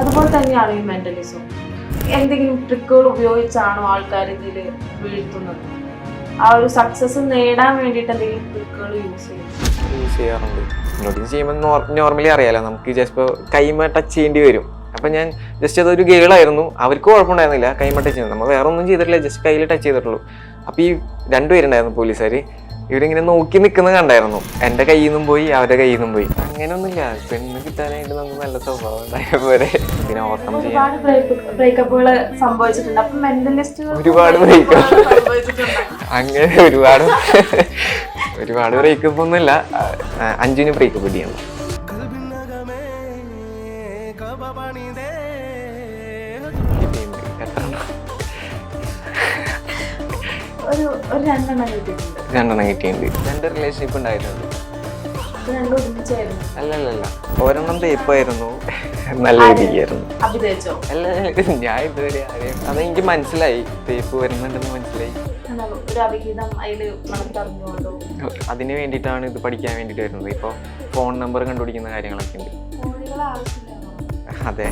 അതുപോലെ തന്നെയാണ് ഈ മെന്റലിസം എന്തെങ്കിലും ട്രിക്കുകൾ ഉപയോഗിച്ചാണോ ആൾക്കാർ ഇതിൽ വീഴ്ത്തുന്നത്? ആ ഒരു സക്സസ് നേടാൻ വേണ്ടിയിട്ട് എന്തെങ്കിലും ട്രിക്കുകൾ യൂസ് ചെയ്യും? യൂസ് ചെയ്യാറുണ്ട്. നോട്ടീസ് ചെയ്യുമ്പോൾ നോർമലി അറിയാലോ. നമുക്ക് ജസ്റ്റ് കൈമ ടച്ച് ചെയ്യേണ്ടി വരും. അപ്പം ഞാൻ ജസ്റ്റ് അതൊരു ഗേളായിരുന്നു അവർക്ക് കുഴപ്പമുണ്ടായിരുന്നില്ല കൈമ ടച്ച് ചെയ്യുന്നത്. നമ്മൾ വേറെ ഒന്നും ചെയ്തിട്ടില്ല. ജസ്റ്റ് കയ്യിൽ ടച്ച് ചെയ്തിട്ടുള്ളൂ. അപ്പോൾ ഈ രണ്ടുപേരുണ്ടായിരുന്നു പോലീസുകാർ ഇവരിങ്ങനെ നോക്കി നിൽക്കുന്നത് കണ്ടായിരുന്നു. എന്റെ കയ്യിൽ നിന്നും പോയി അവരുടെ കയ്യിൽ നിന്നും പോയി. അങ്ങനെയൊന്നുമില്ല. പെണ്ണ് കിട്ടാനായിട്ട് നമുക്ക് നല്ല സ്വഭാവം ഉണ്ടായ പോലെ. പിന്നെ ഓർക്കം ചെയ്യാൻ ഒരുപാട് ബ്രേക്കപ്പുകൾ സംഭവിച്ചിട്ടുണ്ട്. അപ്പൊ മെന്റലിസ്റ്റ് ഒരുപാട് അങ്ങനെ ഒരുപാട് ഒരുപാട് ബ്രേക്കപ്പ് ഒന്നുമില്ല അഞ്ചിന് ബ്രേക്കപ്പ് ചെയ്യണം ഒരു ഒരു രണ്ടെണ്ണം കിട്ടിയിട്ടുണ്ട്. രണ്ടെണ്ണം കിട്ടിയിട്ടുണ്ട്. രണ്ട് റിലേഷൻഷിപ്പ് ഉണ്ടായിട്ടുണ്ട്. ഇത് രണ്ടും ഒരുമിച്ചായിരുന്നു. അല്ലല്ലല്ല. ഒരെണ്ണം തേപ്പായിരുന്നു. നല്ല രീതിയായിരുന്നു അഭിനയിച്ചോ? അല്ല ഞാൻ ഇതുവരെ ആരെയും അതെനിക്ക് മനസ്സിലായി. തേപ്പ് വരുന്നുണ്ടെന്ന് മനസ്സിലായി. എന്താണ് ഒരു അവിഹിതം അതിൽ നടത്തറിഞ്ഞുകൊണ്ടോ അതിന് വേണ്ടിയിട്ടാണ് ഇത് പഠിക്കാൻ വേണ്ടിയിട്ട് വരുന്നത്. ഇപ്പോൾ ഫോൺ നമ്പർ കണ്ടുപിടിക്കുന്ന കാര്യങ്ങളൊക്കെ ഉണ്ട്. കോഴികളെ ആവശ്യമില്ല അതെ.